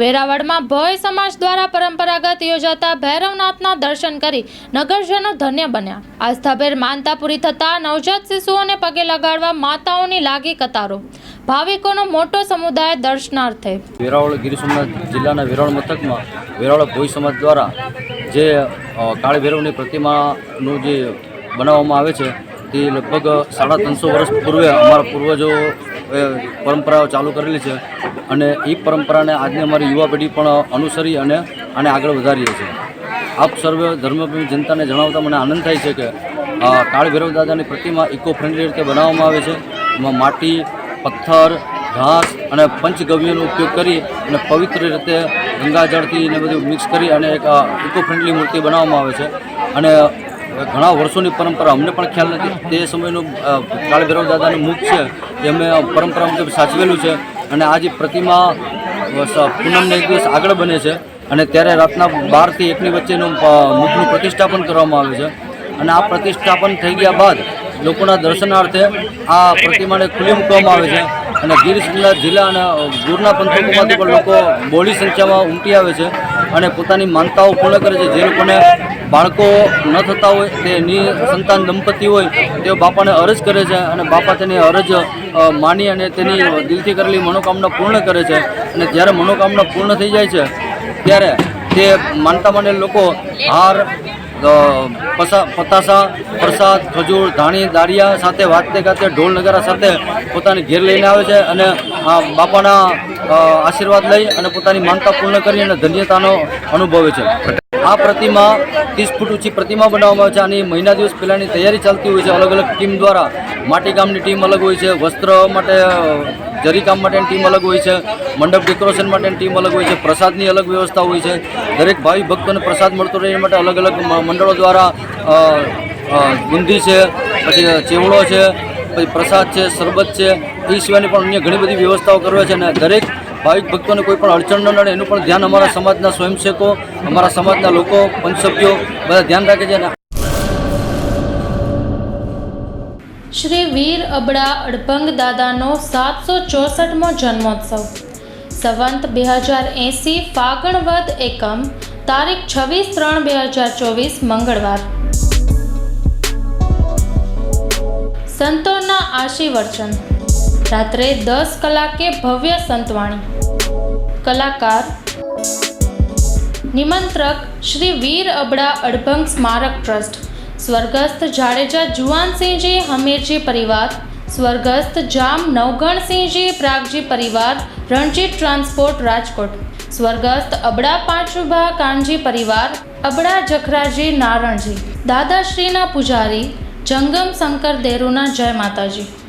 વેરાવળમાં ભોય સમાજ દ્વારા પરંપરાગત યોજાતા ભૈરવનાથના દર્શન કરી નગરજનો ધન્ય બન્યા. આસ્થાભેર માનતા પૂરી થતા નવજાત શિશુઓને પગે લગાડવા માતાઓની લાગી કતારો. ભાવિકોનો મોટો સમુદાય દર્શનાર્થે. વેરાવળ ગીર સોમનાથ જિલ્લાના વેરાવળ મથકમાં વેરાવળ ભોઈ સમાજ દ્વારા જે કાળી ભૈરવની પ્રતિમાનું જે બનાવવામાં આવે છે, તે લગભગ સાડા ત્રણસો વર્ષ પૂર્વે અમારા પૂર્વજો પરંપરાઓ ચાલુ કરેલી છે અને એ પરંપરાને આજની અમારી યુવા પેઢી પણ અનુસરી અને આને આગળ વધારીએ છીએ આપ સર્વે ધર્મપ્રેમી જનતાને જણાવતા મને આનંદ થાય છે કે કાળ ભૈરવ દાદાની પ્રતિમા ઇકો ફ્રેન્ડલી રીતે બનાવવામાં આવે છે. એમાં માટી, પથ્થર, ઘાસ અને પંચગવ્યનો ઉપયોગ કરી અને પવિત્ર રીતે ગંગાજળથી ને બધું મિક્સ કરી અને એક ઇકો ફ્રેન્ડલી મૂર્તિ બનાવવામાં આવે છે. અને ઘણા વર્ષોની પરંપરા, અમને પણ ખ્યાલ નથી. તે સમયનું કાળભૈરવ કાળ દાદાનું મુખ છે, એ અમે પરંપરા મુજબ સાચવેલું છે અને આ જે પ્રતિમા પૂનમને એક દિવસ આગળ બને છે અને ત્યારે રાતના બારથી એકની વચ્ચેનું મુખનું પ્રતિષ્ઠાપન કરવામાં આવે છે. અને આ પ્રતિષ્ઠાપન થઈ ગયા બાદ લોકોના દર્શનાર્થે આ પ્રતિમાને ખુલ્લી મૂકવામાં આવે છે અને ગીર જિલ્લા અને દૂરના પંથકોમાંથી પણ લોકો બોડી સંખ્યામાં ઉમટી આવે છે. અને પોતાની માનતાઓ પૂર્ણ કરે છે. જે લોકોને બાળકો ન થતા હોય, તે નિ સંતાન દંપતી હોય, તેઓ બાપાને અરજ કરે છે અને બાપા તેની અરજ માની અને તેની દિલથી કરેલી મનોકામના પૂર્ણ કરે છે. અને જ્યારે મનોકામના પૂર્ણ થઈ જાય છે, ત્યારે તે માનતા માને લોકો હાર પતાસા, પ્રસાદ, ખજૂર, ધાણી, દાળિયા સાથે વાતે ગાતે ઢોલ નગારા સાથે પોતાને ઘેર લઈને આવે છે અને બાપાના આશીર્વાદ લઈ અને પોતાની માનતા પૂર્ણ કરી અને ધન્યતાનો અનુભવે છે. આ પ્રતિમા ત્રીસ ફૂટ ઊંચી પ્રતિમા બનાવવામાં આવે છે. આની મહિના દિવસ પહેલાંની તૈયારી ચાલતી હોય છે. અલગ અલગ ટીમ દ્વારા માટીકામની ટીમ અલગ હોય છે. વસ્ત્ર માટે જરીકામ માટેની ટીમ અલગ હોય છે, મંડપ ડેકોરેશન માટેની ટીમ અલગ હોય છે, પ્રસાદની અલગ વ્યવસ્થા હોય છે. દરેક ભાવિ ભક્તોને પ્રસાદ મળતો રહે એ માટે અલગ અલગ મંડળો દ્વારા બુંદી છે, પછી ચેવડો છે, પછી પ્રસાદ છે, શરબત છે, એ સિવાયની પણ અન્ય ઘણી બધી વ્યવસ્થાઓ કરવે છે અને દરેક ભાવિક ભક્તોને કોઈ પણ અડચણ ન નડે, એનું પણ ધ્યાન અમારા સમાજના સ્વયંસેવકો, અમારા સમાજના લોકો, પંચસભ્યો, બધા ધ્યાન રાખે છે શ્રી વીર અબડા અડભંગ દાદાનો સાતસો ચોસઠમો જન્મોત્સવ. સંવંત બે હજાર એંસી ફાગણવદ એકમ, તારીખ છવ્વીસ ત્રણ બે હજાર ચોવીસ મંગળવાર. સંતોના આશીર્વચન. રાત્રે દસ કલાકે ભવ્ય સંતવાણી. કલાકાર. નિમંત્રક શ્રી વીર અબડા અડભંગ સ્મારક ટ્રસ્ટ. સ્વર્ગસ્થ જાડેજા જુવાનસિંહજી હમીરજી પરિવાર, સ્વર્ગસ્થ જામ નવગણસિંહજી પ્રાગજી પરિવાર રણજીત ટ્રાન્સપોર્ટ રાજકોટ, સ્વર્ગસ્થ અબડા પાંચુભા કાનજી પરિવાર, અબડા જખરાજી નારણજી, દાદાશ્રીના પૂજારી, જંગમ શંકર દેરુના જય માતાજી.